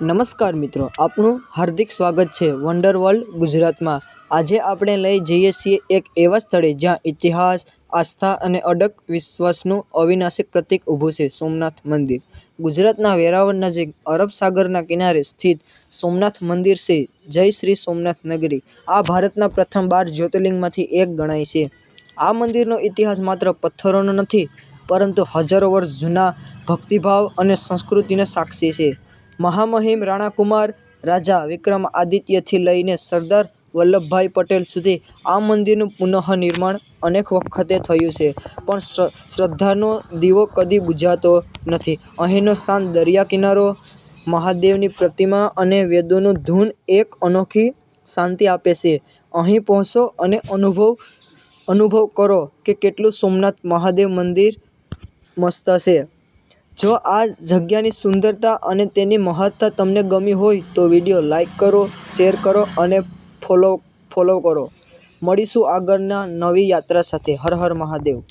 નમસ્કાર મિત્રો, આપનું હાર્દિક સ્વાગત છે વન્ડર વર્લ્ડ ગુજરાતમાં. આજે આપણે લઈ જઈએ છીએ એક એવા સ્થળે જ્યાં ઇતિહાસ, આસ્થા અને અડક વિશ્વાસનું અવિનાશિક પ્રતીક ઊભું છે, સોમનાથ મંદિર. ગુજરાતના વેરાવળ નજીક અરબ સાગરના કિનારે સ્થિત સોમનાથ મંદિર છે, જય શ્રી સોમનાથ નગરી. આ ભારતના પ્રથમ બાર જ્યોતિર્લિંગમાંથી એક ગણાય છે. આ મંદિરનો ઇતિહાસ માત્ર પથ્થરોનો નથી, પરંતુ હજારો વર્ષ જૂના ભક્તિભાવ અને સંસ્કૃતિને સાક્ષી છે. મહામહિમ રાણાકુમાર, રાજા વિક્રમ આદિત્યથી લઈને સરદાર વલ્લભભાઈ પટેલ સુધી આ મંદિરનું પુનઃનિર્માણ અનેક વખતે થયું છે. પણ શ્રદ્ધાનો દીવો કદી બુઝાતો નથી. અહીંનો શાંત દરિયા કિનારો, મહાદેવની પ્રતિમા અને વેદોનું ધૂન એક અનોખી શાંતિ આપે છે. અહીં પહોંચો અને અનુભવ અનુભવ કરો કે કેટલું સોમનાથ મહાદેવ મંદિર મસ્ત છે. જો આ જગ્યાની સુંદરતા અને તેની મહત્તા તમને ગમી હોય તો વીડિયો લાઈક કરો, શેર કરો અને ફોલો ફોલો કરો. મળીશું આગળના નવી યાત્રા સાથે. હર હર મહાદેવ.